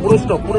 পুরো স্টপ পুরো